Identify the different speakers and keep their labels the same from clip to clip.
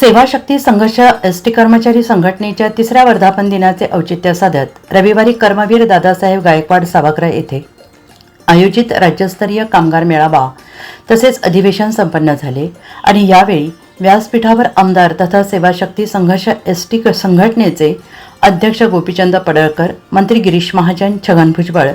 Speaker 1: सेवाशक्ती संघर्ष S T कर्मचारी संघटनेच्या तिसऱ्या वर्धापन दिनाचे औचित्य साधत रविवारी कर्मवीर दादासाहेब गायकवाड सभागृह येथे आयोजित राज्यस्तरीय कामगार मेळावा तसेच अधिवेशन संपन्न झाले आणि यावेळी व्यासपीठावर आमदार तथा सेवाशक्ती संघर्ष एस टी संघटनेचे अध्यक्ष गोपीचंद पडळकर मंत्री गिरीश महाजन छगन भुजबळ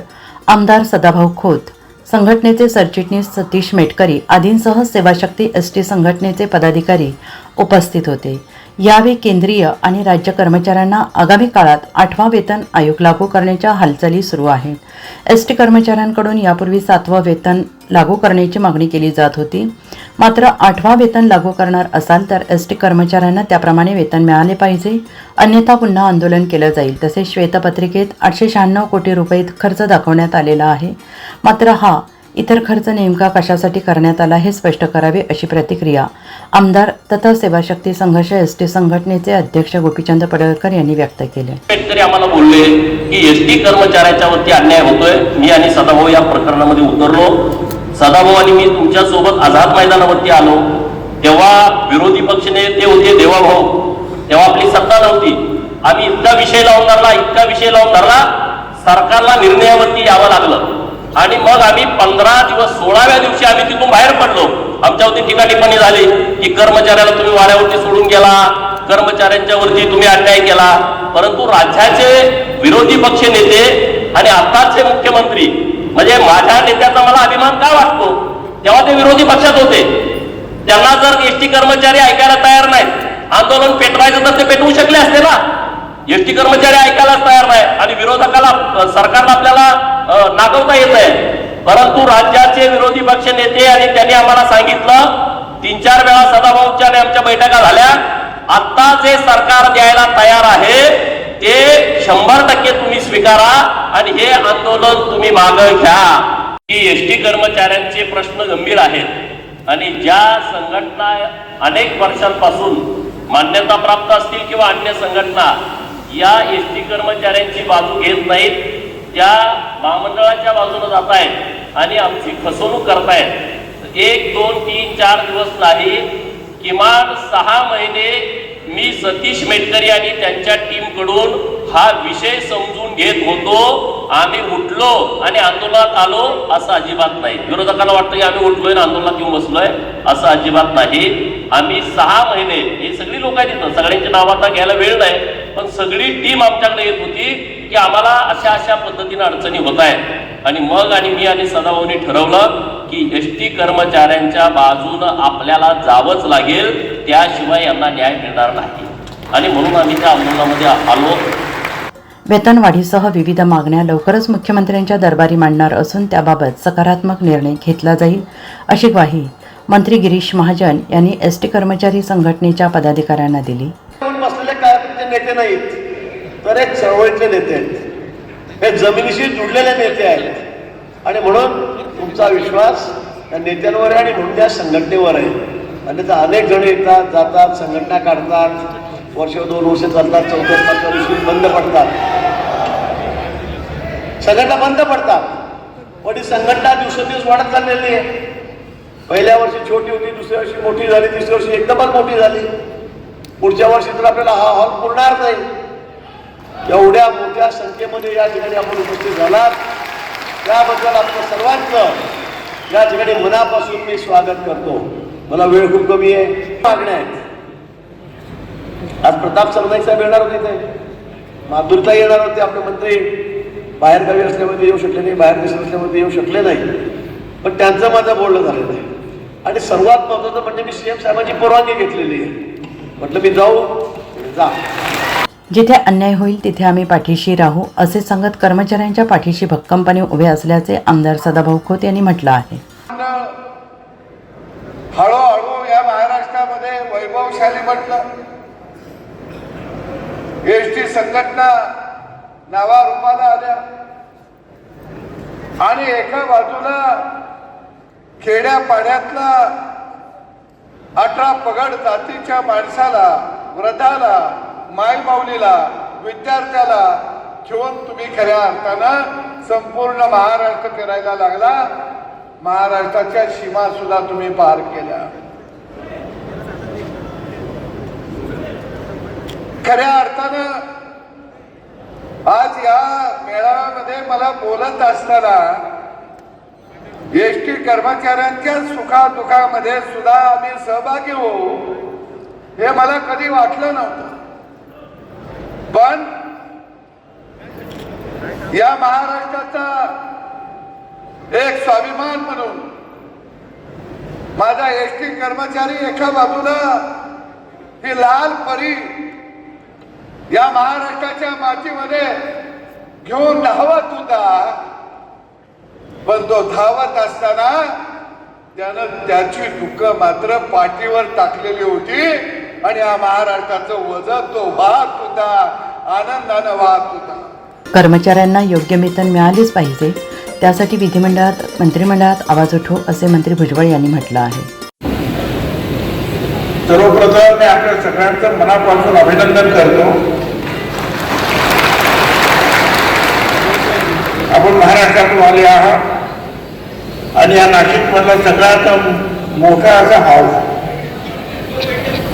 Speaker 1: आमदार सदाभाऊ खोत संघटनेचे सरचिटणीस सतीश मेटकरी आदींसह सेवाशक्ती एस टी संघटनेचे पदाधिकारी उपस्थित होते. यावेळी केंद्रीय आणि राज्य कर्मचाऱ्यांना आगामी काळात आठवा वेतन आयोग लागू करण्याच्या हालचाली सुरू आहेत. एस टी कर्मचाऱ्यांकडून यापूर्वी सातवं वेतन लागू करण्याची मागणी केली जात होती. मात्र आठवा वेतन लागू करणार असाल तर एस टी कर्मचाऱ्यांना त्याप्रमाणे वेतन मिळाले पाहिजे. अन्यथा पुन्हा आंदोलन केलं जाईल. तसेच श्वेतपत्रिकेत आठशे शहाण्णव कोटी रुपये खर्च दाखवण्यात आलेला आहे. मात्र हा इतर खर्च नेमका कशासाठी करण्यात आला हे स्पष्ट करावे अशी प्रतिक्रिया. आमदार तथा सेवाशक्ती संघर्ष एस टी संघटनेचे अध्यक्ष गोपीचंद पडळकर यांनी व्यक्त केले.
Speaker 2: शेतकरी आम्हाला बोलले की एस टी कर्मचाऱ्याच्या वरती अन्याय होतोय. मी आणि सदाभाऊ या प्रकरणामध्ये उतरलो. सदाभाऊ आणि मी तुमच्यासोबत आझाद मैदानावरती आलो. तेव्हा विरोधी पक्ष नेते होते देवाभाऊ. तेव्हा आपली सत्ता नव्हती. आम्ही इतका विषय लावून धरला इतका विषय लावून धरला सरकारला निर्णयावरती यावं लागलं. आणि मग आम्ही पंधरा दिवस सोळाव्या दिवशी आम्ही तिथून बाहेर पडलो. आमच्यावरती टीका टिप्पणी झाली की कर्मचाऱ्याला तुम्ही वाऱ्यावरती सोडून गेला कर्मचाऱ्यांच्या वरती तुम्ही अन्याय केला. परंतु राज्याचे विरोधी पक्ष नेते आणि आताचे मुख्यमंत्री म्हणजे माझ्या नेत्याचा मला अभिमान का वाटतो? तेव्हा ते विरोधी पक्षात होते. त्यांना जर एसटी कर्मचारी ऐकायला तयार नाहीत आंदोलन पेटवायचं तर ते पेटवू शकले असते ना? एसटी कर्मचारी ऐकायलाच तयार नाही आणि विरोधकाला सरकारला आपल्याला नागवता येत आहे परंतु राज्याचे विरोधी पक्ष नेते आणि त्यांनी आम्हाला सांगितलं तीन चार वेळा सदाभाऊच्या आणि आमच्या बैठका झाल्या. आता जे सरकार द्यायला तयार आहे ते शंभर टक्के तुम्ही स्वीकारा आणि हे आंदोलन तुम्ही मागं घ्या. की एस टी कर्मचाऱ्यांचे प्रश्न गंभीर आहेत आणि ज्या संघटना अनेक वर्षांपासून मान्यता प्राप्त असतील किंवा अन्य संघटना या एस टी कर्मचाऱ्यांची बाजू घेत नाहीत त्या महामंडळाच्या बाजूने जात आहेत आणि आमची फसवणूक करतायत एक दोन तीन चार दिवस नाही किमान सहा महिने मी सतीश मेटकरी आणि त्यांच्या टीमकडून हा विषय समजून घेत होतो. आम्ही उठलो आणि आंदोलनात आलो असं अजिबात नाही. विरोधकांना वाटतं की आम्ही उठलोय आणि आंदोलनात येऊन बसलोय असं अजिबात नाही. आम्ही सहा महिने हे सगळी लोक आहेत सगळ्यांच्या सगळ्यांची आता घ्यायला वेळ नाही. पण सगळी टीम आमच्याकडे येत होती की आम्हाला अशा अशा पद्धतीनं अडचणी होत आहेत. आणि मग आणि मी आणि सदाभाऊनी ठरवलं की एस टी कर्मचाऱ्यांच्या बाजूनं आपल्याला जावंच लागेल त्याशिवाय यांना न्याय मिळणार नाही. आणि म्हणून आम्ही त्या आंदोलनामध्ये आलो.
Speaker 1: वेतनवाढीसह विविध मागण्या लवकरच मुख्यमंत्र्यांच्या दरबारी मांडणार असून त्याबाबत सकारात्मक निर्णय घेतला जाईल अशी ग्वाही मंत्री गिरीश महाजन यांनी एस टी कर्मचारी संघटनेच्या पदाधिकाऱ्यांना दिली
Speaker 3: येऊन बसलेले कार्यकर्ते नेते नाहीत तर एक चळवळीचे नेते आहेत. हे जमिनीशी जुडलेले नेते आहेत. आणि म्हणून तुमचा विश्वास त्या नेत्यांवर आहे आणि म्हणून त्या संघटनेवर आहे. आणि तर अनेक जण येतात जातात संघटना काढतात वर्ष दोन वर्ष चालतात चौथ्या पाचव्या दिवशी बंद पडतात. संघटना बंद पडतात. पण ही संघटना दिवसेंदिवस वाढत चाललेली आहे. पहिल्या वर्षी छोटी होती दुसऱ्या वर्षी मोठी झाली तिसऱ्या वर्षी एकदमच मोठी झाली. पुढच्या वर्षी तर आपल्याला हा हॉल पुरणार नाही. एवढ्या मोठ्या संख्येमध्ये या ठिकाणी आपण उपस्थित झालात. त्याबद्दल आपलं सर्वांचं या ठिकाणी मनापासून मी स्वागत करतो. मला वेळ खूप कमी आहे. मागण्या आहेत. आज प्रताप सरनाईक साहेब येणार होते ते माधुरता येणार होते आपले मंत्री. बाहेरगावी असल्यामध्ये येऊ शकले नाही बाहेर देशात असल्यामध्ये येऊ शकले नाही. पण त्यांचं माझं बोलणं झालं नाही आणि सर्वात महत्वाचं म्हणजे मी सीएम साहेबांची परवानगी घेतलेली आहे. म्हटलं मी जाऊ. जा.
Speaker 1: जिथे अन्याय होईल तिथे आम्ही पाठीशी राहू असे सांगत कर्मचाऱ्यांच्या पाठीशी भक्कमपणे उभे असल्याचे आमदार सदाभाऊ खोत यांनी म्हटलं आहे.
Speaker 4: हळूहळू या महाराष्ट्रामध्ये वैभवशाली म्हटलं एस टी संघटना नावारूपाला आल्या. आणि एका बाजूला खेड्या पाड्यातला अठरा पगड जातीच्या माणसाला वृद्धाला मायमाऊलीला विद्यार्थ्याला घेऊन तुम्ही खऱ्या अर्थानं संपूर्ण महाराष्ट्र फिरायला लागला. महाराष्ट्राच्या सीमा सुद्धा तुम्ही पार केल्या. खऱ्या अर्थानं आज या मेळाव्यामध्ये मला बोलत असताना एस टी कर्मचाऱ्यांच्या सुखादुखामध्ये सुद्धा आम्ही सहभागी होऊ. हे मला कधी वाटलं नव्हतं. पण या महाराष्ट्राचा एक स्वाभिमान म्हणून माझा एस टी कर्मचारी एका बाजूला ही लाल परी या महाराष्ट्राच्या मातीमध्ये घेऊन धावत होता. पण तो धावत असताना त्यानं त्याची दुःख मात्र पाठीवर टाकलेली होती आणि या महाराष्ट्राचं वजन तो वाहत होता आनंदानं वाहत होता.
Speaker 1: कर्मचाऱ्यांना योग्य वेतन मिळालेच पाहिजे. त्यासाठी विधिमंडळात मंत्रिमंडळात आवाज उठवू असे मंत्री भुजबळ यांनी म्हटलं आहे.
Speaker 5: सर्वप्रथम मी आपल्या सगळ्यांचं मनापासून अभिनंदन करतो. आपण महाराष्ट्रातून आले आहात. आणि या नाशिकमधला सगळ्यात मोठा असा हाऊस.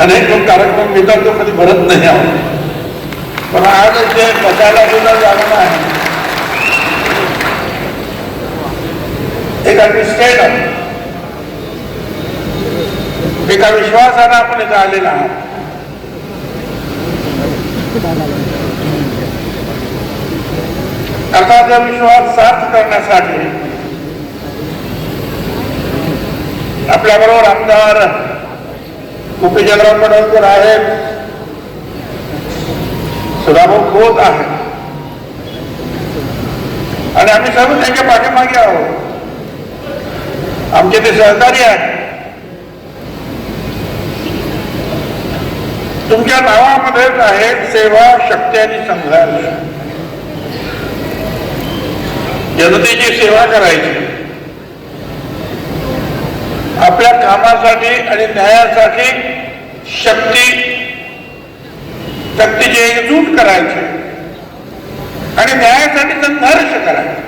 Speaker 5: अनेक लोक कार्यक्रम घेतात तो कधी भरत नाही आहोत. पण आज ते बसायला सुद्धा जाणार आहे. एक अगदी स्टेट आहे. एका विश्वासानं आपण इथं आलेला आहोत. आता विश्वास सार्थ करण्यासाठी आपल्याबरोबर आमदार उपजनराव पडळकर आहेत. सुधाभाऊ खोत आहे आणि आम्ही सर्व त्यांच्या पाठीमागे आहोत. आमचे ते सहकारी आहेत. तुमच्या नावामध्येच आहेत सेवा शक्ती आणि संघर्ष. जनतेची सेवा करायची. आपल्या कामासाठी आणि न्यायासाठी शक्ती शक्तीची एकजूट करायची. आणि न्यायासाठी संघर्ष करायचा.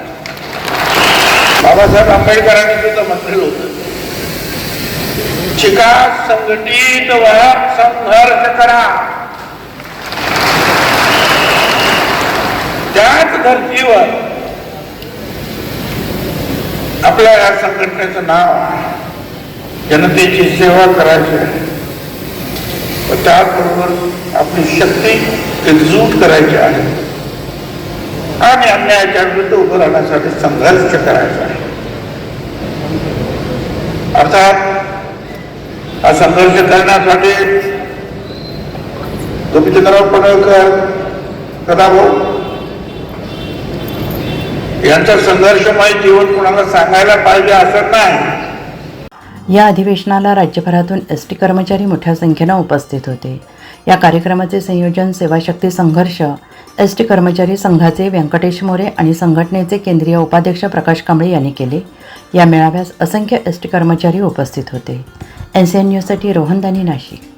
Speaker 5: बाबासाहेब आंबेडकरांनी सुद्धा म्हटलेलं होत. शिका संघटित व्हा संघर्ष करा. त्याच धर्तीवर आपल्या या संघटनेचं नाव आहे. जनतेची सेवा करायची आहे. व त्याचबरोबर आपली शक्ती एकजूट करायची आहे. आणि अन्यायाच्या विरुद्ध उभं राहण्यासाठी संघर्ष करायचा आहे. अर्थात हा संघर्ष करण्यासाठी गोपीचंद्रराव पडळकर कदाभाऊ यांचा संघर्षमय जीवन कुणाला सांगायला पाहिजे असं नाही.
Speaker 1: या अधिवेशनाला राज्यभरातून एस टी कर्मचारी मोठ्या संख्येनं उपस्थित होते. या कार्यक्रमाचे संयोजन सेवाशक्ती संघर्ष एस टी कर्मचारी संघाचे व्यंकटेश मोरे आणि संघटनेचे केंद्रीय उपाध्यक्ष प्रकाश कांबळे यांनी केले. या मेळाव्यास असंख्य एस टी कर्मचारी उपस्थित होते. एन सी एन न्यूजसाठी रोहन दानी नाशिक.